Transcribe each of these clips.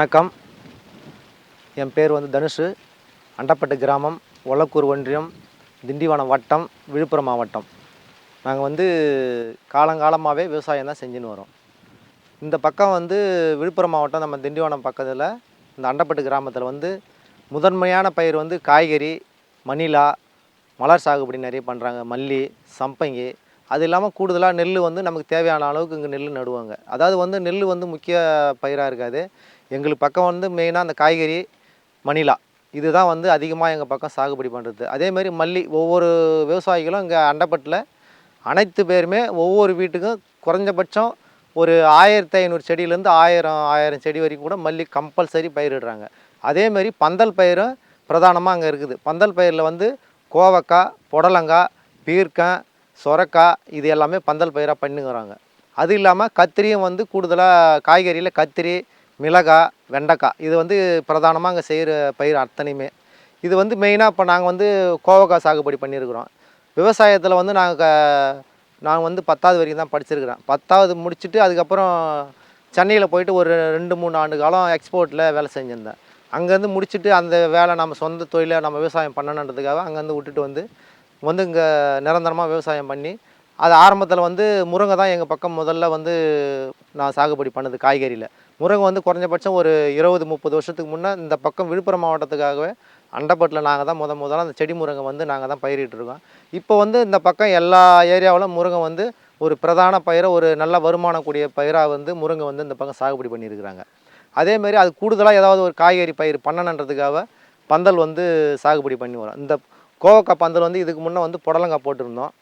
வணக்கம். என் பேர் வந்து தனுஷு அண்டப்பட்டு கிராமம் ஒலக்கூர் ஒன்றியம் திண்டிவனம் வட்டம் விழுப்புரம் மாவட்டம். நாங்கள் வந்து காலங்காலமாகவே விவசாயம் தான் செஞ்சுன்னு வரோம். இந்த பக்கம் வந்து விழுப்புரம் மாவட்டம் நம்ம திண்டிவனம் பக்கத்தில் இந்த அண்டப்பட்டு கிராமத்தில் வந்து முதன்மையான பயிர் வந்து காய்கறி மணிலா மலர் சாகுபடி நிறைய பண்ணுறாங்க மல்லி சம்பங்கி. அது இல்லாமல் கூடுதலாக நெல் வந்து நமக்கு தேவையான அளவுக்கு இங்கே நெல் நடுவாங்க. அதாவது வந்து நெல் வந்து முக்கிய பயிராக இருக்காது. எங்களுக்கு பக்கம் வந்து மெயினாக அந்த காய்கறி மணிலா. இதுதான் வந்து அதிகமாக எங்கள் பக்கம் சாகுபடி பண்ணுறது அதேமாதிரி மல்லி ஒவ்வொரு விவசாயிகளும் இங்கே அண்டப்பட்டில் அனைத்து பேருமே ஒவ்வொரு வீட்டுக்கும் குறைஞ்சபட்சம் ஒரு ஆயிரத்தி ஐநூறு செடியிலேருந்து ஆயிரம் ஆயிரம் செடி வரைக்கும் கூட மல்லி கம்பல்சரி பயிரிடுறாங்க. அதேமாரி பந்தல் பயிரும் பிரதானமாக அங்கே இருக்குது. பந்தல் பயிரில் வந்து கோவக்காய் புடலங்காய் பீர்க்கன் சொரக்காய் இது எல்லாமே பந்தல் பயிராக பண்ணுங்கிறாங்க அது இல்லாமல் கத்திரியும் வந்து கூடுதலாக காய்கறியில் கத்திரி மிளகாய் வெண்டைக்காய். இது வந்து பிரதானமாக அங்கே செய்கிற பயிர் அத்தனையுமே. இது வந்து மெயினாக இப்போ நாங்கள் வந்து கோவக்காய் சாகுபடி பண்ணியிருக்கிறோம் விவசாயத்தில் வந்து நாங்கள் நான் வந்து பத்தாவது வரைக்கும் தான் படிச்சிருக்கிறேன். பத்தாவது முடிச்சுட்டு அதுக்கப்புறம் சென்னையில் போயிட்டு ஒரு ரெண்டு மூணு ஆண்டு காலம் எக்ஸ்போர்ட்டில் வேலை செஞ்சுருந்தேன். அங்கேருந்து முடிச்சுட்டு அந்த வேலை நம்ம சொந்த தொழிலை நம்ம விவசாயம் பண்ணணுன்றதுக்காக அங்கேருந்து விட்டுட்டு வந்து வந்து இங்கே நிரந்தரமாக விவசாயம் பண்ணி அது ஆரம்பத்தில் வந்து முருங்கை தான் எங்கள் பக்கம் முதல்ல வந்து நான் சாகுபடி பண்ணது காய்கறியில். முருங்கை வந்து குறைஞ்சபட்சம் ஒரு இருபது முப்பது வருஷத்துக்கு முன்னே இந்த பக்கம் விழுப்புரம் மாவட்டத்துக்காகவே அண்டப்பட்டில் நாங்கள் தான் முத முதல்ல அந்த செடி முருங்கை வந்து நாங்கள் தான் பயிரிட்டுருக்கோம் இப்போ வந்து இந்த பக்கம் எல்லா ஏரியாவிலும் முருங்கை வந்து ஒரு பிரதான பயிரை ஒரு நல்ல வருமானம் கூடிய பயிராக வந்து முருங்கை வந்து இந்த பக்கம் சாகுபடி பண்ணியிருக்கிறாங்க. அதேமாரி அது கூடுதலாக ஏதாவது ஒரு காய்கறி பயிர் பண்ணணுன்றதுக்காக பந்தல் வந்து சாகுபடி பண்ணி வரோம். இந்த கோவக்காய் பந்தல் வந்து இதுக்கு முன்னே வந்து புடலங்காய் போட்டிருந்தோம்.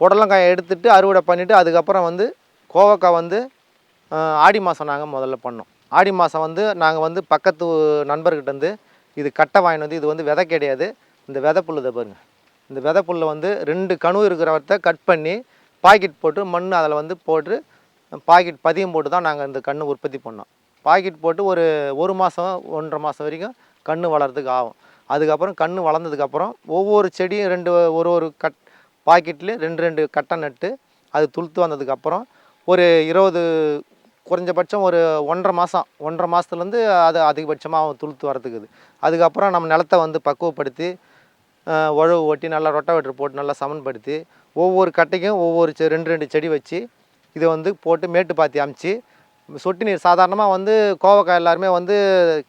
புடலங்காயை எடுத்துட்டு அறுவடை பண்ணிவிட்டு அதுக்கப்புறம் வந்து கோவக்காய் வந்து ஆடி மாதம் நாங்கள் முதல்ல பண்ணோம். ஆடி மாதம் வந்து நாங்கள் வந்து பக்கத்து நண்பர்கிட்டேருந்து இது கட்டை வாங்கிட்டு வந்து இது வந்து விதை கிடையாது. இந்த விதை புல் இதை பாருங்கள் இந்த விதை புல்லை வந்து ரெண்டு கணு இருக்கிறவர்த்த கட் பண்ணி பாக்கெட் போட்டு மண் அதில் வந்து போட்டு பாக்கெட் பதியம் போட்டு தான் நாங்கள் இந்த கன்று உற்பத்தி பண்ணோம். பாக்கெட் போட்டு ஒரு ஒரு மாதம் ஒன்றரை மாதம் வரைக்கும் கன்று வளர்கிறதுக்கு ஆகும். அதுக்கப்புறம் கன்று வளர்ந்ததுக்கப்புறம் ஒவ்வொரு செடியும் ரெண்டு ஒரு ஒரு கட் பாக்கெட்லேயும் ரெண்டு ரெண்டு கட்டை நட்டு அது துளுத்து வந்ததுக்கப்புறம் ஒரு இருபது குறைஞ்சபட்சம் ஒரு ஒன்றரை மாதம் ஒன்றரை மாதத்துலேருந்து அது அதிகபட்சமாக அவன் துளுத்து வரத்துக்குது அதுக்கப்புறம் நம்ம நிலத்தை வந்து பக்குவப்படுத்தி உழவு ஓட்டி நல்லா ரொட்டாவேட்டர் போட்டு நல்லா சமன்படுத்தி ஒவ்வொரு கட்டைக்கும் ஒவ்வொரு செ ரெண்டு ரெண்டு செடி வச்சு இதை வந்து போட்டு மேட்டு பாத்தி அமைச்சு சொட்டு நீர் சாதாரணமாக வந்து கோவக்காய் எல்லாருமே வந்து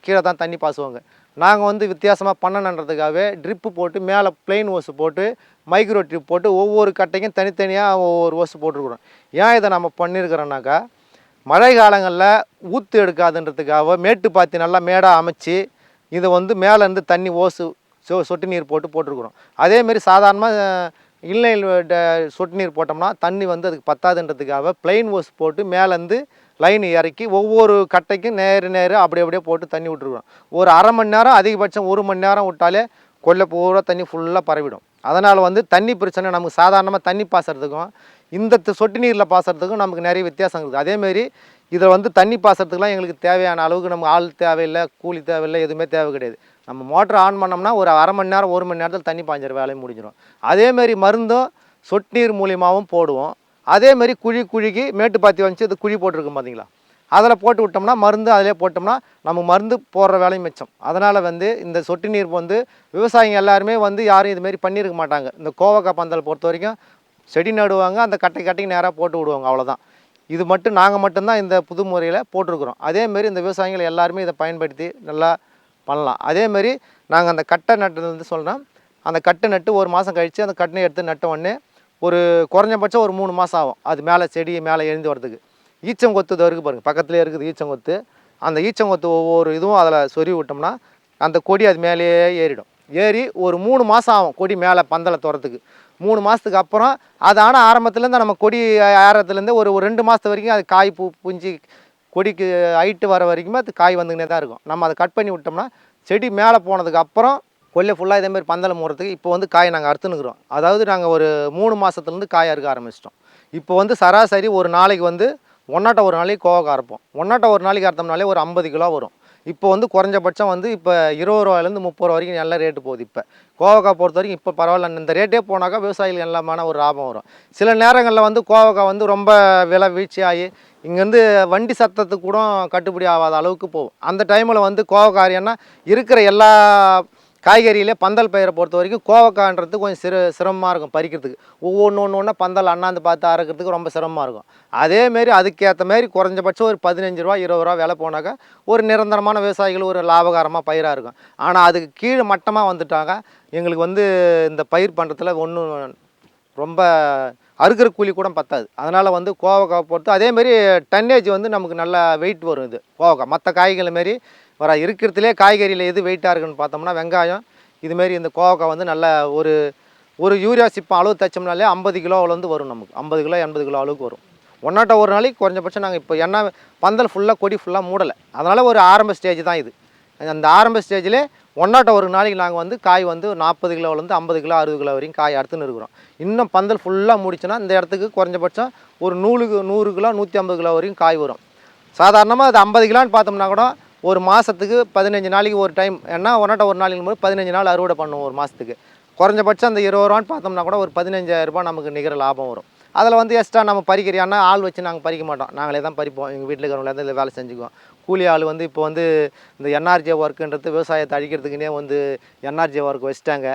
கீழே தான் தண்ணி பாசுவாங்க. நாங்கள் வந்து வித்தியாசமாக பண்ணணுன்றதுக்காகவே ட்ரிப்பு போட்டு மேலே பிளெயின் ஓஸு போட்டு மைக்ரோ ட்ரிப் போட்டு ஒவ்வொரு கட்டைக்கும் தனித்தனியாக ஒவ்வொரு ஓஸு போட்டிருக்குறோம். ஏன் இதை நம்ம பண்ணியிருக்கிறோன்னாக்கா மழை காலங்களில் ஊற்று எடுக்காதுன்றதுக்காக மேட்டு பாத்தி நல்லா மேடாக அமைச்சு இதை வந்து மேலேருந்து தண்ணி ஓசு சொ சொட்டு நீர் போட்டு போட்டிருக்குறோம். அதேமாரி சாதாரணமாக இன்லைன் சொட்டு நீர் போட்டோம்னா தண்ணி வந்து அதுக்கு பத்தாதுன்றதுக்காக பிளெயின் ஓஸ் போட்டு மேலேருந்து லைன் இறக்கி ஒவ்வொரு கட்டைக்கும் நேரு நேரு அப்படி அப்படியே போட்டு தண்ணி விட்டுருக்குறோம். ஒரு அரை மணி நேரம் அதிகபட்சம் ஒரு மணி நேரம் விட்டாலே கொல்லை பூரா தண்ணி ஃபுல்லாக பரவிடும். அதனால் வந்து தண்ணி பிரச்சனை நமக்கு சாதாரணமாக தண்ணி பாசறதுக்கும் இந்த சொட்டு நீரில் பாசறதுக்கும் நமக்கு நிறைய வித்தியாசம் இருக்குது. அதேமாரி இதில் வந்து தண்ணி பாசறதுக்குலாம் எங்களுக்கு தேவையான அளவுக்கு நமக்கு ஆள் தேவையில்லை கூலி தேவையில்லை எதுவுமே தேவை கிடையாது. நம்ம மோட்டர் ஆன் பண்ணோம்னா ஒரு அரை மணி நேரம் ஒரு மணி நேரத்தில் தண்ணி பாய்ஞ்சிற வேலையும் முடிஞ்சிடும். அதேமாரி மருந்தும் சொட்டு நீர் மூலியமாகவும் போடுவோம். அதேமாரி குழி குழிக்கு மேட்டு பாத்தி வச்சு இது குழி போட்டிருக்கும் பார்த்தீங்களா அதில் போட்டு விட்டோம்னா மருந்து அதிலே போட்டோம்னா நம்ம மருந்து போடுற வேலையும் மிச்சம். அதனால் வந்து இந்த சொட்டு நீர் வந்து விவசாயிங்க எல்லாருமே வந்து யாரும் இதுமாரி பண்ணியிருக்க மாட்டாங்க. இந்த கோவக்காய் பந்தல் பொறுத்த வரைக்கும் செடி நடுவாங்க அந்த கட்டை கட்டைக்கு நேராக போட்டு விடுவாங்க அவ்வளோதான் இது மட்டும் நாங்கள் மட்டும்தான் இந்த புது முறையில் போட்டிருக்கிறோம். அதேமாரி இந்த விவசாயிகள் எல்லாருமே இதை பயன்படுத்தி நல்லா பண்ணலாம். அதேமாரி நாங்கள் அந்த கட்டை நட்டது வந்து சொல்கிறோம் அந்த கட்டை நட்டு ஒரு மாதம் கழித்து அந்த கட்டனை எடுத்து நட்ட உடனே ஒரு குறைஞ்சபட்சம் ஒரு மூணு மாதம் ஆகும். அது மேலே செடி மேலே எழுந்து வரதுக்கு ஈச்சங்கொத்து இது இருக்குது பாருங்கள் பக்கத்துலேயே இருக்குது ஈச்சங்கொத்து அந்த ஈச்சங்கொத்து ஒவ்வொரு இதுவும் அதில் சொருவி விட்டோம்னா அந்த கொடி அது மேலேயே ஏறிடும். ஏறி ஒரு மூணு மாதம் ஆகும் கொடி மேலே பந்தலை துறத்துக்கு மூணு மாதத்துக்கு அப்புறம் அது ஆனால் ஆரம்பத்துலேருந்து நம்ம கொடி ஏறத்துலேருந்து ஒரு ஒரு ரெண்டு மாதத்து வரைக்கும் அது காய் பூ புஞ்சி கொடிக்கு ஹைட்டு வர வரைக்குமே அது காய் வந்துக்கினே தான் இருக்கும். நம்ம அதை கட் பண்ணி விட்டோம்னா செடி மேலே போனதுக்கு அப்புறம் கொல்லை ஃபுல்லாக இதேமாதிரி பந்தலை மூடுறதுக்கு இப்போ வந்து காய் நாங்கள் அறுத்துனுக்குறோம் அதாவது நாங்கள் ஒரு மூணு மாதத்துலேருந்து காய் அறுக்க ஆரம்பிச்சிட்டோம். இப்போ வந்து சராசரி ஒரு நாளைக்கு வந்து ஒன்னாட்ட ஒரு நாளைக்கு கோவக்காய் அரைப்போம் ஒன்னாட்ட ஒரு நாளைக்கு அறுத்தோம்னாலே ஒரு ஐம்பது கிலோ வரும். இப்போ வந்து குறைஞ்சபட்சம் வந்து இப்போ இருபது ரூபாயிலேருந்து முப்பது ரூபா வரைக்கும் நல்ல ரேட்டு போகுது இப்போ. கோவக்காய் பொறுத்த வரைக்கும் இப்போ பரவாயில்ல. இந்த ரேட்டே போனாக்கா விவசாயிகள் எல்லாமான ஒரு லாபம் வரும். சில நேரங்களில் வந்து கோவக்காய் வந்து ரொம்ப விலை வீழ்ச்சியாகி இங்கேருந்து வண்டி சத்தத்துக்கு கூட கட்டுப்படி ஆகாத அளவுக்கு போகும். அந்த டைமில் வந்து கோவக்காரியன்னா இருக்கிற எல்லா காய்கறியிலே பந்தல் பயிரை பொறுத்த வரைக்கும் கோவக்கான்றது கொஞ்சம் சிறு சிரமமாக இருக்கும் பறிக்கிறதுக்கு. ஒவ்வொன்று ஒன்று ஒன்றா பந்தல் அண்ணாந்து பார்த்து அறுக்கிறதுக்கு ரொம்ப சிரமமாக இருக்கும். அதேமாரி அதுக்கேற்ற மாரி குறைஞ்சபட்சம் ஒரு பதினஞ்சு ரூபா இருபது ரூபா விலை போனாக்கா ஒரு நிரந்தரமான விவசாயிகள் ஒரு லாபகரமாக பயிராக இருக்கும். ஆனால் அதுக்கு கீழே மட்டமாக வந்துட்டாங்க எங்களுக்கு வந்து இந்த பயிர் பண்ணுறதுல ஒன்றும் ரொம்ப அறுக்கிற கூலி கூட பத்தாது. அதனால் வந்து கோவக்காய் பொறுத்து அதேமாரி டன்னேஜ் வந்து நமக்கு நல்லா வெயிட் வரும் இது கோவக்காய். மற்ற காய்களை மாரி வர இருக்கிறதுலே காய்கறியில் எது வெயிட்டாக இருக்குன்னு பார்த்தோம்னா வெங்காயம் இதுமாரி இந்த கோவக்காய் வந்து நல்ல ஒரு ஒரு யூரியா சிப்பம் அளவு தைச்சோம்னாலே ஐம்பது கிலோவிலேருந்து வரும் நமக்கு. ஐம்பது கிலோ எண்பது கிலோ அளவுக்கு வரும். ஒன்னாட்ட ஒரு நாளைக்கு குறைஞ்சபட்சம் நாங்கள் இப்போ என்ன பந்தல் ஃபுல்லாக கொடி ஃபுல்லாக மூடலை. அதனால் ஒரு ஆரம்ப ஸ்டேஜ் தான் இது. அந்த ஆரம்ப ஸ்டேஜிலே ஒன்றாட்ட ஒரு நாளைக்கு நாங்கள் வந்து காய் வந்து நாற்பது கிலோலேருந்து ஐம்பது கிலோ அறுபது கிலோ வரைக்கும் காய் அறுத்துன்னு இருக்கிறோம். இன்னும் பந்தல் ஃபுல்லாக முடிச்சுன்னா இந்த இடத்துக்கு குறைஞ்சபட்சம் ஒரு நூலுக்கு நூறு கிலோ நூற்றி ஐம்பது கிலோ வரைக்கும் காய் வரும். சாதாரணமாக அது ஐம்பது கிலோன்னு பார்த்தோம்னா கூட ஒரு மாதத்துக்கு பதினஞ்சு நாளைக்கு ஒரு டைம் ஏன்னா ஒன்னாட்ட ஒரு நாளைக்கு போது பதினஞ்சு நாள் அறுவடை பண்ணுவோம் ஒரு மாதத்துக்கு குறைஞ்சபட்சம் அந்த இருபது ரூபான்னு பார்த்தோம்னா கூட ஒரு பதினஞ்சாயிரம் ரூபாய் நமக்கு நிகர லாபம் வரும். அதில் வந்து எக்ஸ்ட்ரா நம்ம பறிக்கிறியானா ஆள் வச்சு நாங்கள் பறிக்க மாட்டோம். நாங்களே தான் பறிப்போம். எங்கள் வீட்டில் இருக்கிறவங்களே தான் வேலை செஞ்சுக்குவோம். கூலி ஆள் வந்து இப்போ வந்து இந்த என்ஆர்ஜே ஒர்க்குன்றது விவசாயத்தை அழிக்கிறதுக்குனே வந்து என்ஆர்ஜே ஒர்க் வச்சுட்டாங்க.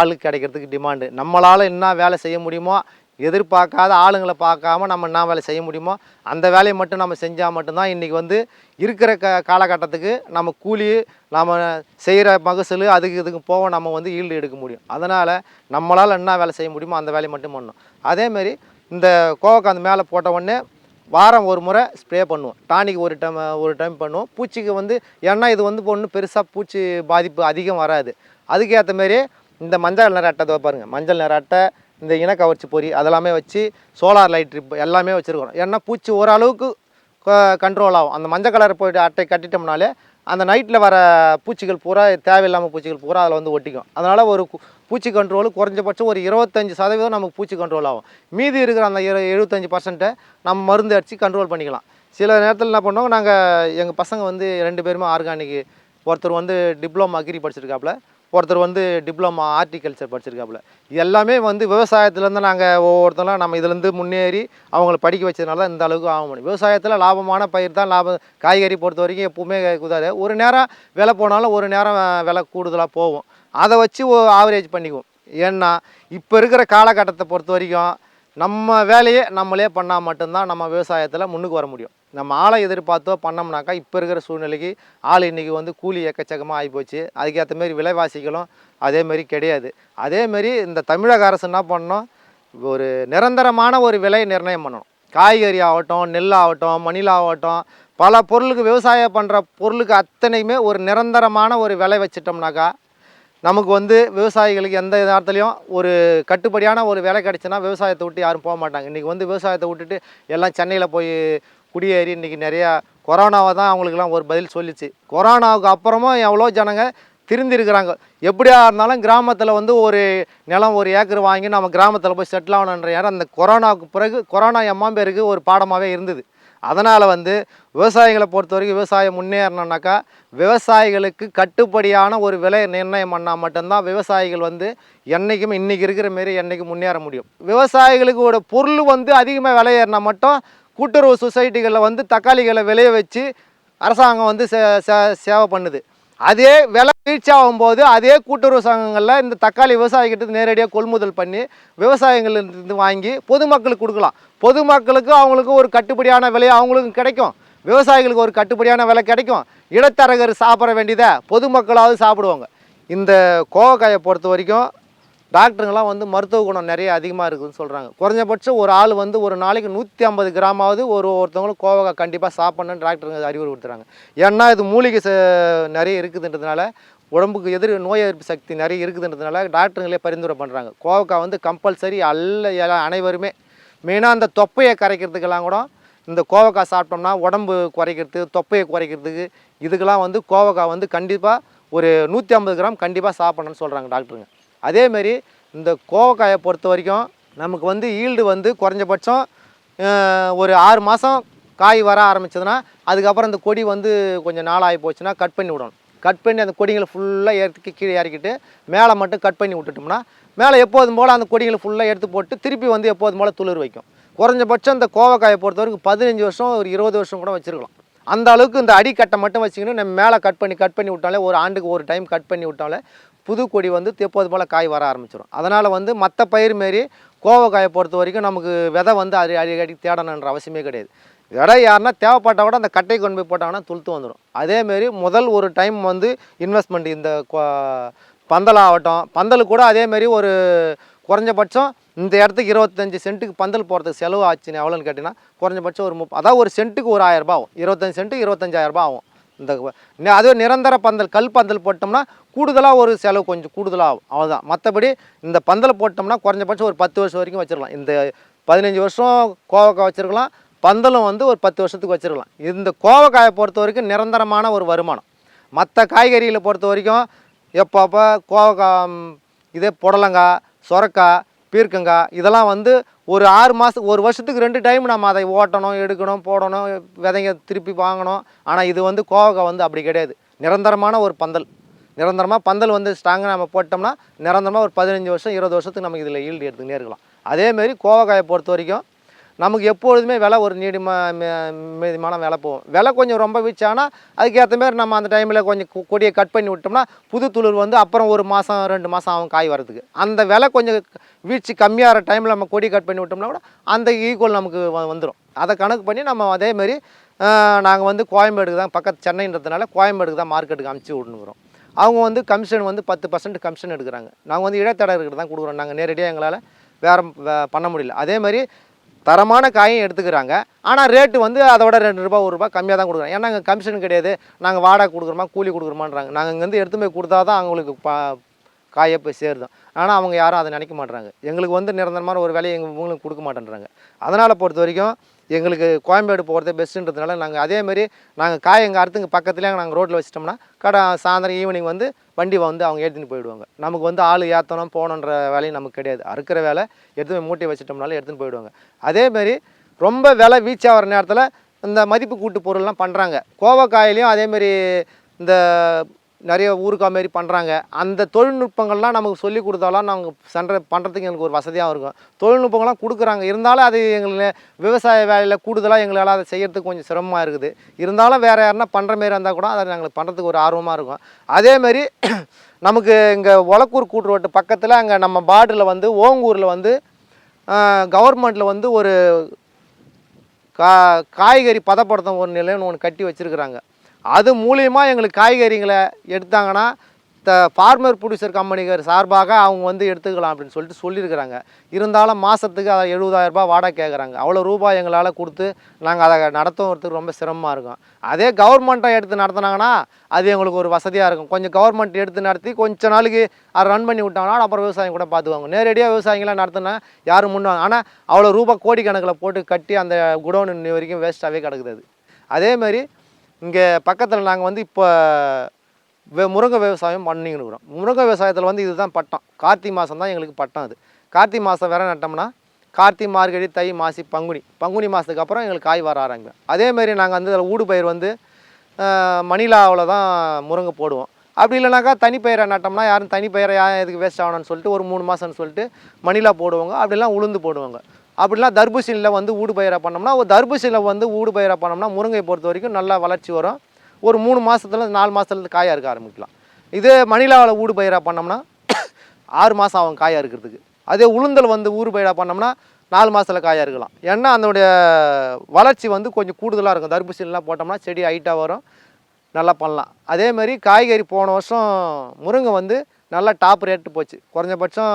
ஆளுக்கு கிடைக்கிறதுக்கு டிமாண்டு நம்மளால் என்ன வேலை செய்ய முடியுமோ எதிர்பார்க்காத ஆளுங்களை பார்க்காம நம்ம என்ன வேலை செய்ய முடியுமோ அந்த வேலையை மட்டும் நம்ம செஞ்சால் மட்டும்தான் இன்றைக்கி வந்து இருக்கிற க காலகட்டத்துக்கு நம்ம கூலி நம்ம செய்கிற மகசூல் அதுக்கு இதுக்கு போக நம்ம வந்து ஈல்டு எடுக்க முடியும். அதனால் நம்மளால் என்ன வேலை செய்ய முடியுமோ அந்த வேலையை மட்டும் பண்ணணும். அதேமாரி இந்த கோவக்காய் அந்த மேலே போட்ட உடனே வாரம் ஒரு முறை ஸ்ப்ரே பண்ணுவோம். டானிக் ஒரு டைம் ஒரு டைம் பண்ணுவோம். பூச்சிக்கு வந்து ஏன்னா இது வந்து ஒன்றும் பெருசாக பூச்சி பாதிப்பு அதிகம் வராது. அதுக்கேற்ற மாரி இந்த மஞ்சள் நிற அட்டை பாருங்கள் மஞ்சள் நிற அட்டை இந்த இனக்கவர்ச்சி பொறி அதெல்லாமே வச்சு சோலார் லைட் ட்ரிப் எல்லாமே வச்சுருக்கோம் ஏன்னா பூச்சி ஓரளவுக்கு கண்ட்ரோல் ஆகும். அந்த மஞ்சள் கலர் போய்ட்டு அட்டை கட்டிட்டோம்னாலே அந்த நைட்டில் வர பூச்சிகள் பூரா தேவையில்லாமல் பூச்சிகள் பூரா அதில் வந்து ஒட்டிக்கும். அதனால் ஒரு பூச்சி கண்ட்ரோல் குறைஞ்சபட்சம் ஒரு இருபத்தஞ்சி சதவீதம் நமக்கு பூச்சி கண்ட்ரோல் ஆகும். மீதி இருக்கிற அந்த இரு எழுபத்தஞ்சி பர்சன்ட்டை நம்ம மருந்து அடித்து கண்ட்ரோல் பண்ணிக்கலாம். சில நேரத்தில் என்ன பண்ணுவோம் நாங்கள் எங்கள் பசங்க வந்து ரெண்டு பேருமே ஆர்கானிக் ஒருத்தர் வந்து டிப்ளமோ அக்ரி படிச்சிருக்காப்புல ஒருத்தர் வந்து டிப்ளமா ஆர்டிகல்ச்சர் படிச்சிருக்காப்புல. இது எல்லாமே வந்து விவசாயத்துலேருந்து நாங்கள் ஒவ்வொருத்தரும் நம்ம இதுலேருந்து முன்னேறி அவங்கள படிக்க வச்சதுனால தான் இந்த அளவுக்கு ஆக முடியும். விவசாயத்தில் லாபமான பயிர் தான் லாபம். காய்கறி பொறுத்த வரைக்கும் எப்பவுமே குதாது. ஒரு நேரம் விலை போனாலும் ஒரு நேரம் விலை கூடுதலாக போகும். அதை வச்சு ஆவரேஜ் பண்ணிக்குவோம். ஏன்னா இப்போ இருக்கிற காலகட்டத்தை பொறுத்த வரைக்கும் நம்ம வேலையை நம்மளே பண்ணால் மட்டும்தான் நம்ம விவசாயத்தில் முன்னுக்கு வர முடியும். நம்ம ஆளை எதிர்பார்த்தோ பண்ணோம்னாக்கா இப்போ இருக்கிற சூழ்நிலைக்கு ஆள் இன்றைக்கி வந்து கூலி எக்கச்சக்கமாக ஆகிப்போச்சு அதுக்கேற்ற மாரி விலைவாசிகளும் அதேமாரி கிடையாது. அதேமாரி இந்த தமிழக அரசு என்ன பண்ணணும்? ஒரு நிரந்தரமான ஒரு விலை நிர்ணயம் பண்ணணும். காய்கறி ஆகட்டும் நெல் ஆகட்டும் மணில் ஆகட்டும் பல பொருளுக்கு விவசாயம் பண்ணுற பொருளுக்கு அத்தனையுமே ஒரு நிரந்தரமான ஒரு விலை வச்சிட்டோம்னாக்கா நமக்கு வந்து விவசாயிகளுக்கு எந்த நேரத்துலையும் ஒரு கட்டுப்படியான ஒரு விலை கிடச்சுன்னா விவசாயத்தை விட்டு யாரும் போக மாட்டாங்க. இன்றைக்கி வந்து விவசாயத்தை விட்டுட்டு எல்லாம் சென்னையில் போய் குடியேறி இன்றைக்கி நிறையா கொரோனாவை தான் அவங்களுக்குலாம் ஒரு பதில் சொல்லிச்சு. கொரோனாவுக்கு அப்புறமும் எவ்வளோ ஜனங்க திருந்திருக்கிறாங்க. எப்படியா இருந்தாலும் கிராமத்தில் வந்து ஒரு நிலம் ஒரு ஏக்கர் வாங்கி நம்ம கிராமத்தில் போய் செட்டில் ஆகணுன்ற யாரும் அந்த கொரோனாவுக்கு பிறகு கொரோனா எம்மா பேருக்கு ஒரு பாடமாகவே இருந்தது. அதனால் வந்து விவசாயிகளை பொறுத்த வரைக்கும் விவசாயம் முன்னேறணுன்னாக்கா விவசாயிகளுக்கு கட்டுப்படியான ஒரு விலை நிர்ணயம் பண்ணால் மட்டும்தான் விவசாயிகள் வந்து என்றைக்குமே இன்றைக்கி இருக்கிற மாரி என்றைக்கும் முன்னேற முடியும். விவசாயிகளுக்கு ஒரு பொருள் வந்து அதிகமாக விலை ஏறினா மட்டும் கூட்டுறவு சொசைட்டிகளில் வந்து தக்காளிகளை விளைய வச்சு அரசாங்கம் வந்து சே- சே- சேவை பண்ணுது. அதே விலை வீழ்ச்சியாகும் போது அதே கூட்டுறவு சங்கங்களில் இந்த தக்காளி விவசாயிகிட்ட நேரடியாக கொள்முதல் பண்ணி விவசாயிகளிருந்து வாங்கி பொதுமக்களுக்கு கொடுக்கலாம். பொதுமக்களுக்கு அவங்களுக்கு ஒரு கட்டுப்படியான விலை அவங்களுக்கும் கிடைக்கும். விவசாயிகளுக்கு ஒரு கட்டுப்படியான விலை கிடைக்கும். இடைத்தரகர் சாப்பிட வேண்டியதை பொதுமக்களாவது சாப்பிடுவாங்க. இந்த கோவக்காயை பொறுத்த வரைக்கும் டாக்டருங்கெல்லாம் வந்து மருத்துவ குணம் நிறைய அதிகமாக இருக்குதுன்னு சொல்கிறாங்க குறைஞ்சபட்சம் ஒரு ஆள் வந்து ஒரு நாளைக்கு நூற்றி ஐம்பது கிராமாவது ஒரு ஒருத்தவங்களும் கோவக்காய் கண்டிப்பாக சாப்பிட்ணுன்னு டாக்டருங்க அறிவுரை கொடுத்துறாங்க. ஏன்னா இது மூலிகை ச- நிறைய இருக்குதுன்றதுனால உடம்புக்கு எதிர் நோய் எதிர்ப்பு சக்தி நிறைய இருக்குதுன்றதுனால டாக்டருங்களே பரிந்துரை பண்ணுறாங்க கோவக்காய் வந்து கம்பல்சரி அல்ல அனைவருமே. மெயினாக அந்த தொப்பையை கரைக்கிறதுக்கெல்லாம் கூட இந்த கோவக்காய் சாப்பிட்டோம்னா உடம்பு குறைக்கிறது தொப்பையை குறைக்கிறதுக்கு இதுக்கெல்லாம் வந்து கோவக்காய் வந்து கண்டிப்பாக ஒரு நூற்றி ஐம்பது கிராம் கண்டிப்பாக சாப்பிட்ணுன்னு சொல்கிறாங்க டாக்டருங்க. அதேமாரி இந்த கோவக்காயை பொறுத்த வரைக்கும் நமக்கு வந்து ஈல்டு வந்து குறைஞ்சபட்சம் ஒரு ஆறு மாதம் காய் வர ஆரம்பிச்சதுன்னா அதுக்கப்புறம் இந்த கொடி வந்து கொஞ்சம் நாளாகி போச்சுன்னா கட் பண்ணி விடணும். கட் பண்ணி அந்த கொடிகளை ஃபுல்லாக இறக்கி கீழே இறக்கிட்டு மேலே மட்டும் கட் பண்ணி விட்டுட்டோம்னா மேலே எப்போதும் போல் அந்த கொடிகளை ஃபுல்லாக எடுத்து போட்டு திருப்பி வந்து எப்போதும் போல் துளிர் வைக்கும். குறைஞ்சபட்சம் இந்த கோவக்காயை பொறுத்த வரைக்கும் பதினஞ்சு வருஷம் ஒரு இருபது வருஷம் கூட வச்சுருக்கலாம். அந்த அளவுக்கு இந்த அடிக்கட்டை மட்டும் வச்சுக்கின்னு நம்ம மேலே கட் பண்ணி கட் பண்ணி விட்டாலே ஒரு ஆண்டுக்கு ஒரு டைம் கட் பண்ணி விட்டாலே புது கொடி வந்து எப்போது போல் காய் வர ஆரம்பிச்சிடும் அதனால் வந்து மற்ற பயிர் மாரி கோவக்காயை பொறுத்த வரைக்கும் நமக்கு விதை வந்து அடி அடிக்கடி தேடணுன்ற அவசியமே கிடையாது. விதை யாருன்னா தேவைப்பட்டால் கூட அந்த கட்டை கொண்டு போய் போட்டாங்கன்னா துளுத்து வந்துடும் அதேமாரி முதல் ஒரு டைம் வந்து இன்வெஸ்ட்மெண்ட் இந்த கொ- பந்தல் ஆகட்டும். பந்தல் கூட அதேமாரி ஒரு குறைஞ்சபட்சம் இந்த இடத்துக்கு இருபத்தஞ்சி சென்ட்டுக்கு பந்தல் போகிறதுக்கு செலவு ஆச்சுன்னு எவ்வளோன்னு கேட்டிங்கன்னா குறைஞ்சபட்சம் ஒரு முப் அதாவது ஒரு சென்ட்டுக்கு ஒரு ஆயிரரூபா ஆகும். இருபத்தஞ்சி சென்ட்டுக்கு இருபத்தஞ்சாயிரரூபா ரூபாய் ஆகும். இந்த அதுவே நிரந்தர பந்தல் கல் பந்தல் போட்டோம்னா கூடுதலாக ஒரு செலவு கொஞ்சம் கூடுதலாகும். அவ்வளோதான் மற்றபடி இந்த பந்தல் போட்டோம்னா குறைஞ்சபட்சம் ஒரு பத்து வருஷம் வரைக்கும் வச்சிடலாம் இந்த பதினஞ்சு வருஷம் கோவக்காய் வச்சுருக்கலாம். பந்தலும் வந்து ஒரு பத்து வருஷத்துக்கு வச்சிருக்கலாம். இந்த கோவக்காயை பொறுத்த வரைக்கும் நிரந்தரமான ஒரு வருமானம். மற்ற காய்கறிகளை பொறுத்த வரைக்கும் எப்போ அப்போ கோவக்காய் இதே புடலங்காய் சொரக்காய் பீர்க்கங்காய் இதெல்லாம் வந்து ஒரு ஆறு மாதம் ஒரு வருஷத்துக்கு ரெண்டு டைம் நம்ம அதை ஓட்டணும் எடுக்கணும் போடணும் விதைங்க திருப்பி வாங்கணும். ஆனால் இது வந்து கோவக்காய் வந்து அப்படி கிடையாது. நிரந்தரமான ஒரு பந்தல். நிரந்தரமாக பந்தல் வந்து ஸ்ட்ராங்காக நம்ம போட்டோம்னா நிரந்தரமாக ஒரு பதினஞ்சு வருஷம் இருபது வருஷத்துக்கு நமக்கு இதில் ஈல்டு எடுத்துக்கிட்டே இருக்கலாம். அதேமாரி கோவக்காயை பொறுத்த வரைக்கும் நமக்கு எப்பொழுதுமே விலை ஒரு நீடிமா மீதிமான விலை போகும். விலை கொஞ்சம் ரொம்ப வீச்சானா அதுக்கேற்ற மாதிரி நம்ம அந்த டைமில் கொஞ்சம் கொ- கொடியை கட் பண்ணி விட்டோம்னா புது துளிர் வந்து அப்புறம் ஒரு மாதம் ரெண்டு மாதம் ஆகும் காய் வரதுக்கு அந்த விலை கொஞ்சம் வீழ்ச்சி கம்மியாகிற டைமில் நம்ம கொடி கட் பண்ணி விட்டோம்னா கூட அந்த ஈக்குவல் நமக்கு வ- வந்துடும் அதை கணக்கு பண்ணி நம்ம அதேமாரி நாங்கள் வந்து கோயம்பேடுக்கு தான் பக்கத்து சென்னைன்றதுனால கோயம்பேடுக்கு தான் மார்க்கெட்டுக்கு அமுச்சு விட்டுனுக்குறோம் அவங்க வந்து கமிஷன் வந்து பத்து பர்சன்ட் கமிஷன் எடுக்கிறாங்க. நாங்கள் வந்து இடைத்தரகர்கிட்ட தான் கொடுக்குறோம். நாங்கள் நேரடியாக எங்களால் வேறு பண்ண முடியல. அதே மாதிரி தரமான காயும் எடுத்துக்கிறாங்க. ஆனால் ரேட்டு வந்து அதோட ரெண்டு ரூபா ஒரு ரூபா கம்மியாக தான் கொடுக்குறோம் ஏன்னா அங்கே கமிஷன் கிடையாது. நாங்கள் வாடகை கொடுக்குறோமா கூலி கொடுக்குறோமான்றாங்க. நாங்கள் இங்கேருந்து எடுத்து போய் கொடுத்தா தான் அவங்களுக்கு பா காயை போய் சேருதோம் ஆனால் அவங்க யாரும் அதை நினைக்க மாட்டுறாங்க எங்களுக்கு வந்து நிரந்தரமான ஒரு வேலையை எங்கள் இவங்களுக்கு கொடுக்க மாட்டேன்றாங்க. அதனால் பொறுத்த வரைக்கும் எங்களுக்கு கோயம்பேடு போகிறதே பெஸ்ட்டுன்றதுனால நாங்கள் அதேமாரி நாங்கள் காய் எங்கள் அறுத்துங்க பக்கத்துலேயே நாங்கள் ரோட்டில் வச்சிட்டோம்னா கடை சாயந்தரம் ஈவினிங் வந்து வண்டி வந்து அவங்க ஏற்றின்னு போயிடுவாங்க. நமக்கு வந்து ஆள் ஏற்றணும் போகணுன்ற வேலையும் நமக்கு கிடையாது. அறுக்கிற வேலை எடுத்து போய் மூட்டை வச்சிட்டோம்னாலும் எடுத்துன்னு போயிடுவாங்க. அதேமாரி ரொம்ப விலை வீச்சாகிற நேரத்தில் இந்த மதிப்பு கூட்டு பொருள்லாம் பண்ணுறாங்க கோவக்காயிலையும் அதேமாரி இந்த நிறைய ஊருக்கா மாரி பண்ணுறாங்க அந்த தொழில்நுட்பங்கள்லாம் நமக்கு சொல்லி கொடுத்தாலாம் நாங்கள் சென்ற பண்ணுறதுக்கு எங்களுக்கு ஒரு வசதியாக இருக்கும். தொழில்நுட்பங்கள்லாம் கொடுக்குறாங்க. இருந்தாலும் அது எங்களுக்கு விவசாய வேலையில் கூடுதலாக எங்களால் அதை செய்கிறதுக்கு கொஞ்சம் சிரமமாக இருக்குது. இருந்தாலும் வேறு யாருன்னா பண்ணுற மாரி இருந்தால் கூட அதை நாங்கள் பண்ணுறதுக்கு ஒரு ஆர்வமாக இருக்கும். அதேமாரி நமக்கு இங்கே ஒலக்கூர் கூட்டுரோட்டு பக்கத்தில் அங்கே நம்ம பார்டரில் வந்து ஓங்கூரில் வந்து கவர்மெண்ட்டில் வந்து ஒரு கா காய்கறி பதப்படுத்தும் ஒரு நிலையம்னு ஒன்று கட்டி வச்சுருக்குறாங்க. அது மூலியமா எங்களுக்கு காய்கறிகளை எடுத்தாங்கன்னா த ஃபார்மர் ப்ரொடியூசர் கம்பெனிகள் சார்பாக அவங்க வந்து எடுத்துக்கலாம் அப்படின்னு சொல்லிட்டு சொல்லியிருக்கிறாங்க. இருந்தாலும் மாதத்துக்கு அதை எழுபதாயிரரூபா வாடகை கேட்குறாங்க அவ்வளோ ரூபாய் எங்களால் கொடுத்து நாங்கள் அதை நடத்துறதுக்கு ரொம்ப சிரமமாக இருக்கும். அதே கவர்மெண்ட்டாக எடுத்து நடத்துனாங்கன்னா அது எங்களுக்கு ஒரு வசதியாக இருக்கும். கொஞ்சம் கவர்மெண்ட் எடுத்து நடத்தி கொஞ்ச நாளைக்கு அதை ரன் பண்ணி விட்டாங்கன்னா அப்புறம் விவசாயம் கூட பார்த்துக்குவாங்க நேரடியாக விவசாயிங்களாம் நடத்தினா யாரும் முன்னுவாங்க. ஆனால் அவ்வளோ ரூபாய் கோடிக்கணக்கில் போட்டு கட்டி அந்த குடோன் இன்னி வரைக்கும் வேஸ்ட்டாகவே கிடக்குது அது. அதே மாதிரி இங்கே பக்கத்தில் நாங்கள் வந்து இப்போ வே முருங்கை விவசாயம் பண்ணிக்கிட்டு இருக்கிறோம். முருங்கை விவசாயத்தில் வந்து இதுதான் பட்டம். கார்த்திகை மாதம் தான் எங்களுக்கு பட்டம் அது. கார்த்திகை மாதம் வேற நட்டோம்னா கார்த்திகை மார்கழி தை மாசி பங்குனி. பங்குனி மாதத்துக்கு அப்புறம் எங்களுக்கு காய் வர ஆரம்பிக்கும். அதேமாரி நாங்கள் வந்து அதில் ஊடு பயிர் வந்து மணிலாவில் தான் முருங்கை போடுவோம். அப்படி இல்லைனாக்கா தனிப்பயிரை நட்டோம்னா யாரும் தனிப்பயிரை யார் எதுக்கு வேஸ்ட் ஆகணும்னு சொல்லிட்டு ஒரு மூணு மாதம்னு சொல்லிட்டு மணிலா போடுவாங்க. அப்படிலாம் உளுந்து போடுவாங்க. அப்படிலாம் தர்பூசணியில் வந்து ஊடு பயிராக பண்ணோம்னா ஒரு தர்பூசணியில் வந்து ஊடு பயிராக பண்ணோம்னா முருங்கை பொறுத்த வரைக்கும் நல்லா வளர்ச்சி வரும். ஒரு மூணு மாதத்துல நாலு மாதத்துலேருந்து காயாக இருக்க ஆரம்பிக்கலாம். இதே மணிலாவில் ஊடு பயிராக பண்ணோம்னா ஆறு மாதம் ஆகும் காயாக இருக்கிறதுக்கு. அதே உளுந்தல் வந்து ஊடு பயிராக பண்ணோம்னா நாலு மாதத்தில் காயாக இருக்கலாம். ஏன்னா அதனுடைய வளர்ச்சி வந்து கொஞ்சம் கூடுதலாக இருக்கும். தர்பூசணிலாம் போட்டோம்னா செடி ஹைட்டாக வரும். நல்லா பண்ணலாம். அதேமாதிரி காய்கறி போன வருஷம் முருங்கை வந்து நல்லா டாப் ரேட்டு போச்சு. குறைஞ்சபட்சம்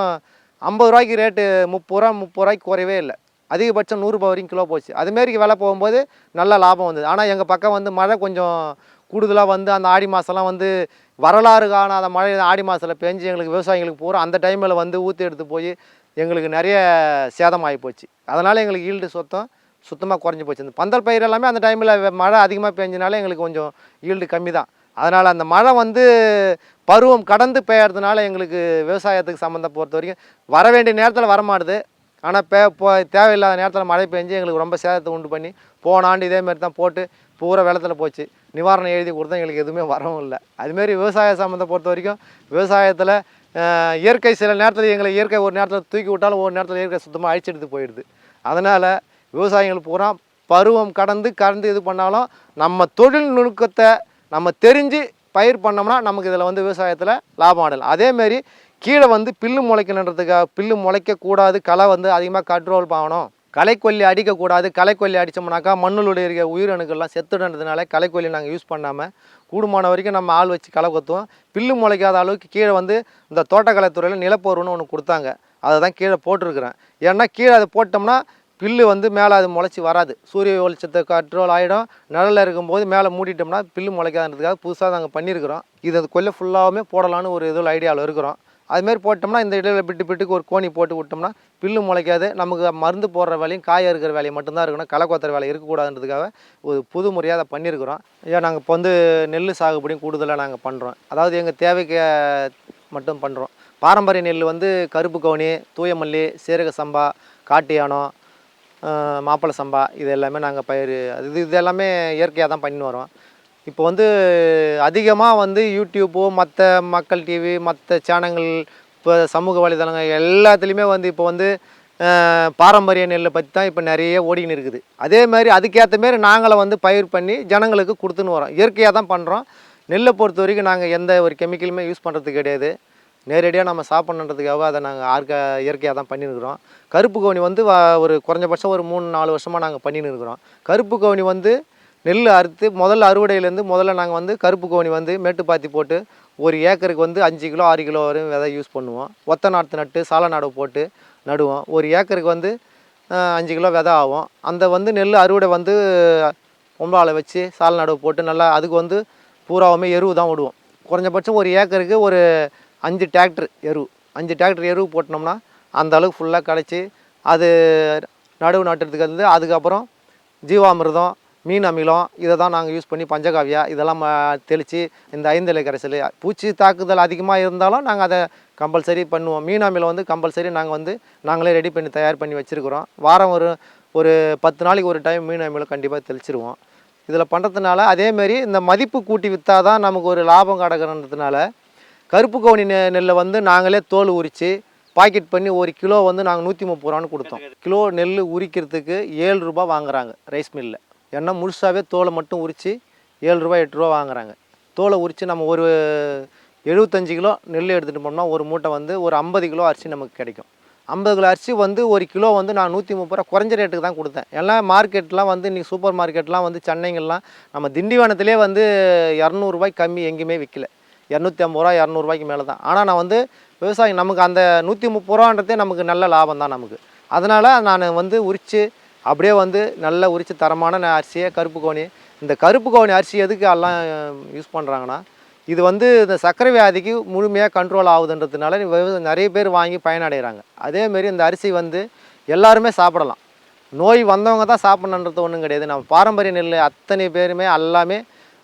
ஐம்பது ரூபாய்க்கு ரேட்டு முப்பது ரூபா முப்பது ரூபாய்க்கு குறையவே இல்லை. அதிகபட்சம் நூறுரூபா வரைக்கும் கிலோ போச்சு. அதுமாரி விலை போகும்போது நல்ல லாபம் வந்தது. ஆனால் எங்கள் பக்கம் வந்து மழை கொஞ்சம் கூடுதலாக வந்து அந்த ஆடி மாதம்லாம் வந்து வரலாறு காணாத மழை ஆடி மாதத்தில் பெஞ்சு எங்களுக்கு விவசாயிகளுக்கு பூரா அந்த டைமில் வந்து ஊற்றி எடுத்து போய் எங்களுக்கு நிறைய சேதமாகி போச்சு. அதனால் எங்களுக்கு ஈல்டு சொத்தம் சுத்தமாக குறைஞ்சி போச்சு. இந்த பந்தல் பயிர் எல்லாமே அந்த டைமில் மழை அதிகமாக பெஞ்சனால எங்களுக்கு கொஞ்சம் ஈல்டு கம்மி தான். அதனால் அந்த மழை வந்து பருவம் கடந்து பெய்யறதுனால எங்களுக்கு விவசாயத்துக்கு சம்மந்தம் பொறுத்த வரைக்கும் வர வேண்டிய நேரத்தில் வரமாட்டுது. ஆனால் பே இப்போ தேவையில்லாத நேரத்தில் மழை பெஞ்சு எங்களுக்கு ரொம்ப சேதத்தை உண்டு பண்ணி போன ஆண்டு இதேமாரி தான் போட்டு பூரா வெள்ளத்தில் போச்சு. நிவாரணம் எழுதி கொடுத்தா எங்களுக்கு எதுவுமே வரவும் இல்லை. அதுமாரி விவசாய சம்மந்த பொறுத்த வரைக்கும் விவசாயத்தில் இயற்கை சில நேரத்தில் எங்களை இயற்கை ஒரு நேரத்தில் தூக்கி விட்டாலும் ஒரு நேரத்தில் இயற்கை சுத்தமாக அழிச்செடுத்து போயிடுது. அதனால் விவசாயிகள் பூரா பருவம் கடந்து கடந்து இது பண்ணாலும் நம்ம தொழில் நுணுக்கத்தை நம்ம தெரிஞ்சு பயிர் பண்ணோம்னா நமக்கு இதில் வந்து விவசாயத்தில் லாபம் அடையலாம். அதேமாரி கீழே வந்து பில்லு முளைக்கணுன்றதுக்காக பில்லு முளைக்கக்கூடாது களை வந்து அதிகமாக கண்ட்ரோல் பண்ணணும். களைக்கொல்லி அடிக்கக்கூடாது களைக்கொல்லி அடித்தோம்னாக்கா மண்ணுடைய இருக்க உயிரணுக்கள்லாம் செத்துடுன்றதுனால களைக்கொல்லி நாங்கள் யூஸ் பண்ணாமல் கூடுமான வரைக்கும் நம்ம ஆள் வச்சு களை கொத்துவோம். பில்லு முளைக்காத அளவுக்கு கீழே வந்து இந்த தோட்டக்கலைத்துறையில் நிலப்போர்வுன்னு ஒன்று கொடுத்தாங்க. அதை தான் கீழே போட்டிருக்கிறேன். ஏன்னா கீழே அதை போட்டோம்னா பில்லு வந்து மேலே அது முளைச்சி வராது. சூரிய வெளிச்சத்தை கண்ட்ரோல் ஆகிடும் நிழலில் இருக்கும்போது மேலே மூடிட்டோம்னா பில்லு முளைக்காதுன்றதுக்காக புதுசாக நாங்கள் பண்ணியிருக்கிறோம். இது அது கொல்லை ஃபுல்லாகவுமே போடலான்னு ஒரு இதில் ஐடியாவில் இருக்கிறோம். அதுமாரி போட்டோம்னா இந்த இடையில பிட்டு பிட்டுக்கு ஒரு கோணி போட்டு விட்டோம்னா பில்லு முளைக்காது. நமக்கு மருந்து போடுற வேலையும் காய இருக்கிற வேலையும் மட்டும்தான் இருக்கணும். களை கொத்துற வேலை இருக்கக்கூடாதுன்றதுக்காக ஒரு புது முறையாக அதை பண்ணியிருக்கிறோம். ஏன் நாங்கள் இப்போ வந்து நெல் சாகுபடியும் கூடுதலாக நாங்கள் பண்ணுறோம் அதாவது எங்கள் தேவைக்கு மட்டும் பண்ணுறோம் பாரம்பரிய நெல் வந்து கருப்பு கவுனி தூயமல்லி சீரக சம்பா காட்டு யானம் மாப்பிள்ளை சம்பா இது எல்லாமே நாங்கள் பயிர் இது இது எல்லாமே இயற்கையாக தான் பண்ணி வரோம். இப்போ வந்து அதிகமாக வந்து யூடியூப்போ மற்ற மக்கள் டிவி மற்ற சேனல்கள் இப்போ சமூக வலைதளங்கள் எல்லாத்துலேயுமே வந்து இப்போ வந்து பாரம்பரிய நெல்லை பற்றி தான் இப்போ நிறைய ஓடின்னு இருக்குது. அதே மாதிரி அதுக்கேற்ற மாரி நாங்களும் வந்து பயிர் பண்ணி ஜனங்களுக்கு கொடுத்துன்னு வரோம். இயற்கையாக தான் பண்ணுறோம் நெல்லை பொறுத்த வரைக்கும் நாங்கள் எந்த ஒரு கெமிக்கலுமே யூஸ் பண்ணுறது கிடையாது. நேரடியாக நம்ம சாப்பிட்ணுன்றதுக்காக அதை நாங்கள் ஆர்க இயற்கையாக தான் பண்ணியிருக்கிறோம் கருப்பு கவுனி வந்து வ- ஒரு குறைஞ்சபட்சம் ஒரு மூணு நாலு வருஷமாக நாங்கள் பண்ணின்னு இருக்கிறோம் கருப்பு கவுனி வந்து நெல் அறுத்து முதல்ல அறுவடையிலேருந்து முதல்ல நாங்கள் வந்து கருப்பு கவுனி வந்து மேட்டுப்பாத்தி போட்டு ஒரு ஏக்கருக்கு வந்து அஞ்சு கிலோ ஆறு கிலோ வரையும் விதை யூஸ் பண்ணுவோம். ஒத்த நாற்று நட்டு சால நடவு போட்டு நடுவோம். ஒரு ஏக்கருக்கு வந்து அஞ்சு கிலோ விதை ஆகும். அந்த வந்து நெல் அறுவடை வந்து பொம்பளால் வச்சு சால நடவு போட்டு நல்லா அதுக்கு வந்து பூராவுமே எருவு தான் விடுவோம். குறைஞ்சபட்சம் ஒரு ஏக்கருக்கு ஒரு அஞ்சு டிராக்டர் எரு அஞ்சு டிராக்டர் எருவு போட்டினோம்னா அந்த அளவுக்கு ஃபுல்லாக கிடச்சி அது நடுவு நட்டுறதுக்கு வந்து அதுக்கப்புறம் ஜீவாமிர்தம் மீன் அமிலம் இதை தான் நாங்கள் யூஸ் பண்ணி பஞ்சகாவியா இதெல்லாம் தெளித்து இந்த ஐந்திலை கரைசல் பூச்சி தாக்குதல் அதிகமாக இருந்தாலும் நாங்கள் அதை கம்பல்சரி பண்ணுவோம். மீன் அமிலம் வந்து கம்பல்சரி நாங்கள் வந்து நாங்களே ரெடி பண்ணி தயார் பண்ணி வச்சுருக்குறோம். வாரம் ஒரு ஒரு பத்து நாளைக்கு ஒரு டைம் மீன் அமிலம் கண்டிப்பாக தெளிச்சிருவோம். இதில் பண்ணுறதுனால அதேமாரி இந்த மதிப்பு கூட்டி விற்றா தான் நமக்கு ஒரு லாபம் கிடக்கிறதுனால கருப்பு கவுனி நெ நெல்லை வந்து நாங்களே தோல் உரித்து பாக்கெட் பண்ணி ஒரு கிலோ வந்து நாங்கள் நூற்றி முப்பது ரூபான்னு கொடுத்தோம். கிலோ நெல் உரிக்கிறதுக்கு ஏழு ரூபா வாங்குறாங்க ரைஸ் மில்லில் ஏன்னா முழுசாகவே தோலை மட்டும் உரித்து ஏழு ரூபாய் எட்டு ரூபா வாங்குறாங்க. தோலை உரித்து நம்ம ஒரு எழுபத்தஞ்சு கிலோ நெல் எடுத்துகிட்டு போனோம்னா ஒரு மூட்டை வந்து ஒரு ஐம்பது கிலோ அரிசி நமக்கு கிடைக்கும். ஐம்பது கிலோ அரிசி வந்து ஒரு கிலோ வந்து நான் நூற்றி முப்பது ரூபா குறைஞ்ச ரேட்டுக்கு தான் கொடுத்தேன். எல்லாம் மார்க்கெட்லாம் வந்து இன்றைக்கி சூப்பர் மார்க்கெட்லாம் வந்து சென்னைங்கள்லாம் நம்ம திண்டிவனத்திலே வந்து இரநூறுபாய்க்கு கம்மி எங்கேயுமே விற்கல இரநூத்தி ஐம்பது ரூபா இரநூறுபாய்க்கு மேலே தான் ஆனால் நான் வந்து விவசாயி நமக்கு அந்த நூற்றி முப்பது ரூபான்றதே நமக்கு நல்ல லாபம் தான் நமக்கு. அதனால் நான் வந்து உரித்து அப்படியே வந்து நல்ல உரித்து தரமான அரிசியை கருப்பு கோணி. இந்த கருப்பு கோணி அரிசி எதுக்கு எல்லாம் யூஸ் பண்ணுறாங்கன்னா இது வந்து இந்த சர்க்கரை வியாதிக்கு முழுமையாக கண்ட்ரோல் ஆகுதுன்றதுனால விவ- நிறைய பேர் வாங்கி பயனடைகிறாங்க அதேமாரி இந்த அரிசி வந்து எல்லாருமே சாப்பிடலாம். நோய் வந்தவங்க தான் சாப்பிடணுன்றது ஒன்றும் கிடையாது. நம்ம பாரம்பரிய நெல் அத்தனை பேருமே எல்லாமே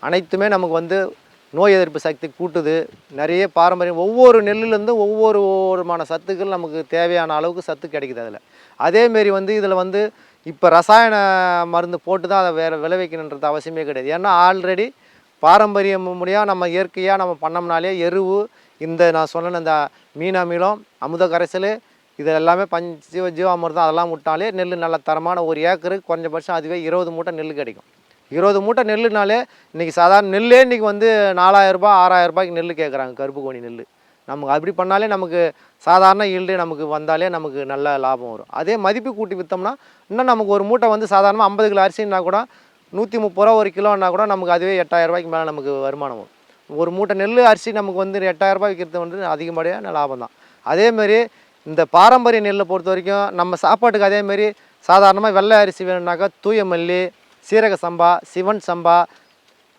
அனைத்துமே நமக்கு வந்து நோய் எதிர்ப்பு சக்தி கூட்டுது. நிறைய பாரம்பரியம் ஒவ்வொரு நெல்லுலேருந்தும் ஒவ்வொரு விதமான சத்துக்கள் நமக்கு தேவையான அளவுக்கு சத்து கிடைக்குது அதில். அதேமாரி வந்து இதில் வந்து இப்போ ரசாயன மருந்து போட்டு தான் அதை வேறு விளைவிக்கணுன்றது அவசியமே கிடையாது. ஏன்னா ஆல்ரெடி பாரம்பரியம் முடியாக நம்ம இயற்கையாக நம்ம பண்ணோம்னாலே எருவு இந்த நான் சொன்ன இந்த மீன் அமிலம் அமுத கரைசல் இது எல்லாமே பஞ்ச ஜீவ ஜீவாமிர்தம் அதெல்லாம் விட்டாலே நெல் நல்ல தரமான ஒரு ஏக்கருக்கு குறைஞ்சபட்சம் அதுவே இருபது மூட்டை நெல் கிடைக்கும். இருபது மூட்டை நெல்லுனாலே இன்றைக்கி சாதாரண நெல்லே இன்றைக்கி வந்து நாலாயிரரூபா ஆறாயிரரூபாய்க்கு நெல் கேட்குறாங்க கருப்பு கோணி நெல் நமக்கு அப்படி பண்ணாலே நமக்கு சாதாரண ஈல்டு நமக்கு வந்தாலே நமக்கு நல்ல லாபம் வரும். அதே மதிப்பு கூட்டி விற்றோம்னா இன்னும் நமக்கு ஒரு மூட்டை வந்து சாதாரணமாக ஐம்பது கிலோ அரிசின்னா கூட நூற்றி முப்பது ரூபா ஒரு கிலோன்னா கூட நமக்கு அதுவே எட்டாயிரரூபாய்க்கு மேலே நமக்கு வருமானம் வரும். ஒரு மூட்டை நெல் அரிசி நமக்கு வந்து எட்டாயிரரூபா ரூபாய் விற்கிறது வந்து அதிகப்படியான லாபம் தான். அதேமாரி இந்த பாரம்பரிய நெல்லை பொறுத்த வரைக்கும் நம்ம சாப்பாட்டுக்கு அதேமாரி சாதாரணமாக வெள்ளை அரிசி வேணும்னாக்கா தூய மல்லி சீரக சம்பா சிவன் சம்பா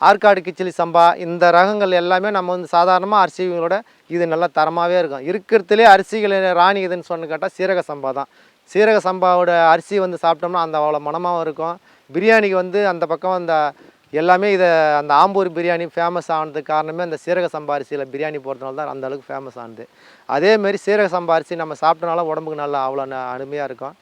ஆற்காடு கிச்சிலி சம்பா இந்த ரகங்கள் எல்லாமே நம்ம வந்து சாதாரணமாக அரிசிகளோட இது நல்லா தரமாகவே இருக்கும். இருக்கிறதுலே அரிசிகள் ராணி இதுன்னு சொன்னு கேட்டால் சீரக சம்பா தான். சீரக சம்பாவோட அரிசி வந்து சாப்பிட்டோம்னா அந்த அவ்வளோ மனமாகவும் இருக்கும். பிரியாணிக்கு வந்து அந்த பக்கம் அந்த எல்லாமே இதை அந்த ஆம்பூர் பிரியாணி ஃபேமஸ் ஆனதுக்கு காரணமே அந்த சீரக சம்பா அரிசியில் பிரியாணி போடுறதுனால தான் அந்த அளவுக்கு ஃபேமஸ் ஆனது. அதேமாரி சீரக சம்பா அரிசி நம்ம சாப்பிட்டனால உடம்புக்கு நல்லா அவ்வளோ அருமையாக இருக்கும்.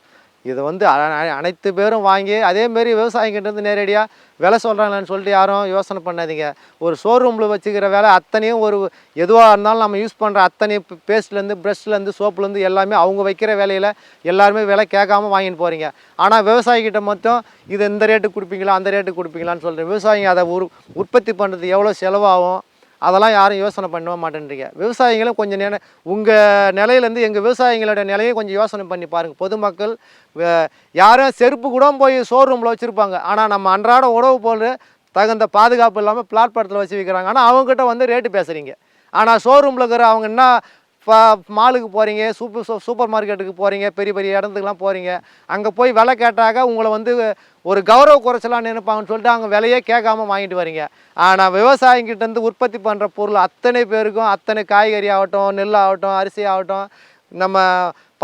இதை வந்து அ- அனைத்து பேரும் வாங்கி அதேமாரி விவசாயிங்கிட்டேருந்து நேரடியாக விலை சொல்கிறாங்களான்னு சொல்லிட்டு யாரும் யோசனை பண்ணாதீங்க. ஒரு ஷோரூமில் வச்சுக்கிற வேலை அத்தனையும் ஒரு எதுவாக இருந்தாலும் நம்ம யூஸ் பண்ணுற அத்தனை பேஸ்ட்லேருந்து ப்ரெஷ்லேருந்து சோப்புலேருந்து எல்லாமே அவங்க வைக்கிற வேலையில் எல்லாருமே விலை கேட்காம வாங்கிட்டு போகிறீங்க ஆனால் விவசாயிகிட்ட மட்டும் இது இந்த ரேட்டு கொடுப்பீங்களா அந்த ரேட்டு கொடுப்பீங்களான்னு சொல்கிறேன் விவசாயிங்க அதை உற்பத்தி பண்ணுறது எவ்வளோ செலவாகும்? அதெல்லாம் யாரும் யோசனை பண்ணவே மாட்டேன்றீங்க. விவசாயிகளும் கொஞ்சம் நினை உங்கள் நிலையிலேருந்து எங்கள் விவசாயிகளோட நிலையை கொஞ்சம் யோசனை பண்ணி பாருங்கள் பொதுமக்கள் யாரும் செருப்பு கூட போய் ஷோரூமில் வச்சுருப்பாங்க. ஆனால் நம்ம அன்றாட உணவு போன்று தகுந்த பாதுகாப்பு இல்லாமல் பிளாட்பாரத்தில் வச்சு விற்கிறாங்க ஆனால் அவங்ககிட்ட வந்து ரேட்டு பேசுகிறீங்க ஆனால் ஷோரூமில் இருக்கிற அவங்க என்ன இப்போ மாலுக்கு போகிறீங்க சூப்பர் சூ- சூப்பர் மார்க்கெட்டுக்கு போகிறீங்க பெரிய பெரிய இடத்துக்குலாம் போகிறீங்க அங்கே போய் விலை கேட்டாக்க உங்களை வந்து ஒரு கௌரவ குறைச்சலான்னு நினைப்பாங்கன்னு சொல்லிட்டு அவங்க விலையே கேட்காம வாங்கிட்டு வரீங்க. ஆனால் விவசாயிங்கிட்டேருந்து உற்பத்தி பண்ணுற பொருள் அத்தனை பேருக்கும் அத்தனை காய்கறி ஆகட்டும் நெல் ஆகட்டும் அரிசி ஆகட்டும் நம்ம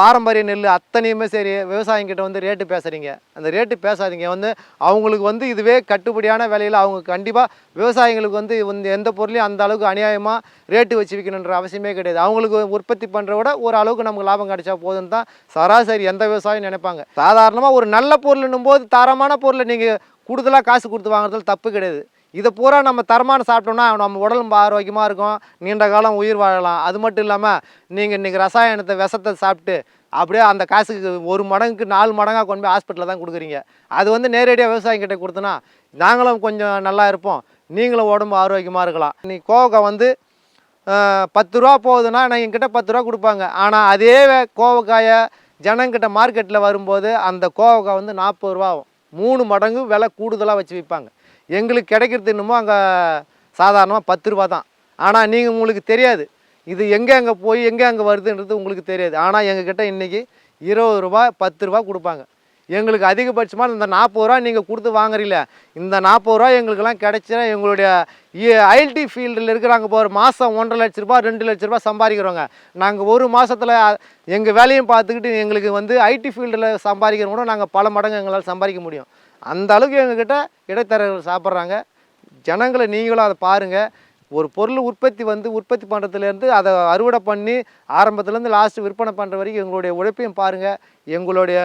பாரம்பரிய நெல் அத்தனையுமே சரி விவசாயிங்கிட்ட வந்து ரேட்டு பேசுகிறீங்க அந்த ரேட்டு பேசாதீங்க. வந்து அவங்களுக்கு வந்து இதுவே கட்டுப்படியான விலையில் அவங்க கண்டிப்பாக விவசாயிங்களுக்கு வந்து வந்து எந்த பொருளையும் அந்த அளவுக்கு அநியாயமாக ரேட்டு வச்சு விற்கணுன்ற அவசியமே கிடையாது. அவங்களுக்கு உற்பத்தி பண்ணுற விட ஒரு அளவுக்கு நமக்கு லாபம் கிடைச்சா போதும் தான் சராசரி எந்த விவசாயம் நினைப்பாங்க. சாதாரணமாக ஒரு நல்ல பொருள்னும் போது தரமான பொருளை நீங்கள் கூடுதலாக காசு கொடுத்து வாங்குறதுல தப்பு கிடையாது. இதை பூரா நம்ம தரமான சாப்பிட்டோம்னா நம்ம உடலும் ஆரோக்கியமாக இருக்கும். நீண்ட காலம் உயிர் வாழலாம். அது மட்டும் இல்லாமல் நீங்கள் இன்றைக்கி ரசாயனத்தை விஷத்தை சாப்பிட்டு அப்படியே அந்த காசுக்கு ஒரு மடங்குக்கு நாலு மடங்காக கொண்டு போய் ஹாஸ்பிட்டலில் தான் கொடுக்குறீங்க. அது வந்து நேரடியாக விவசாயிகிட்ட கொடுத்தனா நாங்களும் கொஞ்சம் நல்லா இருப்போம். நீங்களும் உடம்பு ஆரோக்கியமாக இருக்கலாம். நீ கோவக்காய் வந்து பத்து ரூபா போகுதுன்னா நான் என்கிட்ட பத்து ரூபா கொடுப்பாங்க. ஆனால் அதே கோவக்காயை ஜனங்கிட்ட மார்க்கெட்டில் வரும்போது அந்த கோவக்காய் வந்து நாற்பது ரூபா ஆகும். மூணு மடங்கு விலை கூடுதலாக வச்சு விற்பாங்க எங்களுக்கு கிடைக்கிறது என்னமோ அங்கே சாதாரணமாக பத்து ரூபா தான். ஆனால் நீங்கள் உங்களுக்கு தெரியாது. இது எங்கே அங்கே போய் எங்கே அங்கே வருதுன்றது உங்களுக்கு தெரியாது. ஆனால் எங்ககிட்ட இன்றைக்கி இருபது ரூபா பத்து ரூபா கொடுப்பாங்க. எங்களுக்கு அதிகபட்சமாக இந்த நாற்பது ரூபா நீங்கள் கொடுத்து வாங்குறீங்கள இந்த நாற்பது ரூபா எங்களுக்கெல்லாம் கிடைச்சா எங்களுடைய ஐடி ஃபீல்டில் இருக்கிறாங்க இப்போ ஒரு மாதம் ஒன்றரை லட்ச ரூபா ரெண்டு லட்ச ரூபா சம்பாதிக்கிறோங்க நாங்கள் ஒரு மாதத்தில் எங்கள் வேலையும் பார்த்துக்கிட்டு எங்களுக்கு வந்து ஐடி ஃபீல்டில் சம்பாதிக்கிற கூட நாங்கள் பல மடங்கு எங்களால் சம்பாதிக்க முடியும். அந்த அளவுக்கு எங்ககிட்ட இடைத்தரகர்கள் சாப்பிட்றாங்க. ஜனங்களை நீங்களும் அதை பாருங்கள் ஒரு பொருள் உற்பத்தி வந்து உற்பத்தி பண்ணுறதுலேருந்து அதை அறுவடை பண்ணி ஆரம்பத்துலேருந்து லாஸ்ட்டு விற்பனை பண்ணுற வரைக்கும் எங்களுடைய உழைப்பையும் பாருங்கள் எங்களுடைய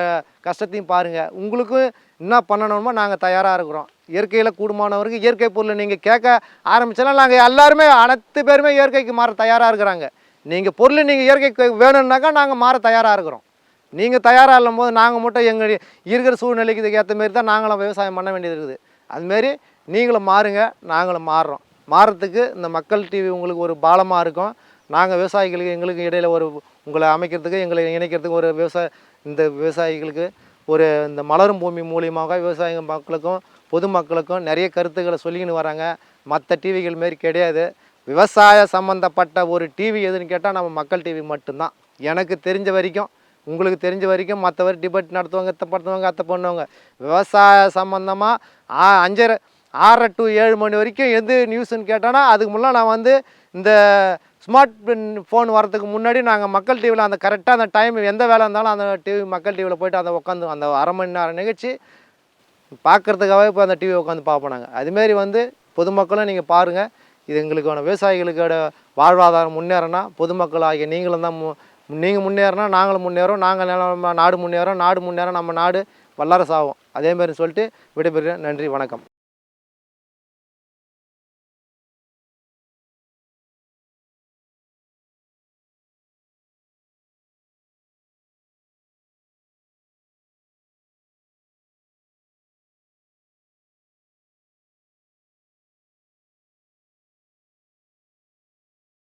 கஷ்டத்தையும் பாருங்கள் உங்களுக்கும் என்ன பண்ணணுமோ நாங்கள் தயாராக இருக்கிறோம். இயற்கையில் கூடுமானவருக்கு இயற்கை பொருளை நீங்கள் கேட்க ஆரம்பித்தோன்னா நாங்கள் எல்லாருமே அனைத்து பேருமே இயற்கைக்கு மாற தயாராக இருக்கிறாங்க. நீங்கள் பொருள் நீங்கள் இயற்கைக்கு வேணும்னாக்கா நாங்கள் மாற தயாராக இருக்கிறோம். நீங்கள் தயாராக இல்லாம போது நாங்கள் மட்டும் எங்கள் இருக்கிற சூழ்நிலைக்கு இதுக்கு ஏற்ற மாரி தான் நாங்களும் விவசாயம் பண்ண வேண்டியது இருக்குது. அதுமாரி நீங்களும் மாறுங்க நாங்களும் மாறுறோம். மாறுறதுக்கு இந்த மக்கள் டிவி உங்களுக்கு ஒரு பாலமாக இருக்கும். நாங்கள் விவசாயிகளுக்கு எங்களுக்கு இடையில ஒரு உங்களை அமைக்கிறதுக்கு எங்களை இணைக்கிறதுக்கு ஒரு விவசாய இந்த விவசாயிகளுக்கு ஒரு இந்த மலரும் பூமி மூலியமாக விவசாய மக்களுக்கும் பொதுமக்களுக்கும் நிறைய கருத்துக்களை சொல்லிக்கின்னு வராங்க. மற்ற டிவிகள் மாரி கிடையாது. விவசாய சம்மந்தப்பட்ட ஒரு டிவி எதுன்னு கேட்டால் நம்ம மக்கள் டிவி மட்டும்தான். எனக்கு தெரிஞ்ச வரைக்கும் உங்களுக்கு தெரிஞ்ச வரைக்கும் மற்றவர் டிபேட் நடத்துவாங்க இத்தை படுத்துவாங்க அத்தை பண்ணுவாங்க. விவசாய சம்மந்தமாக அஞ்சரை ஆறரை டு ஏழு மணி வரைக்கும் எது நியூஸ்ன்னு கேட்டோன்னா அதுக்கு முன்னாடி நான் வந்து இந்த ஸ்மார்ட் ஃபோன் வரதுக்கு முன்னாடி நாங்கள் மக்கள் டிவியில் அந்த கரெக்டாக அந்த டைம் எந்த வேலை இருந்தாலும் அந்த டிவி மக்கள் டிவியில் போயிட்டு அதை உட்காந்து அந்த அரை மணி நேரம் நிகழ்ச்சி பார்க்குறதுக்காகவே இப்போ அந்த டிவி உட்காந்து பார்ப்போம் நாங்கள் அதுமாரி வந்து பொதுமக்களும் நீங்கள் பாருங்கள் இது எங்களுக்கான விவசாயிகளுக்கோட வாழ்வாதாரம் முன்னேறனா பொதுமக்கள் ஆகிய நீங்களும் தான் நீங்கள் முன்னேறினா நாங்களும் முன்னேறோம் நாங்கள் நாடு முன்னேறோம் நாடு முன்னேற நம்ம நாடு வல்லரசு ஆகும். அதேமாரி சொல்லிட்டு விடைபெறுகிறேன். நன்றி வணக்கம்.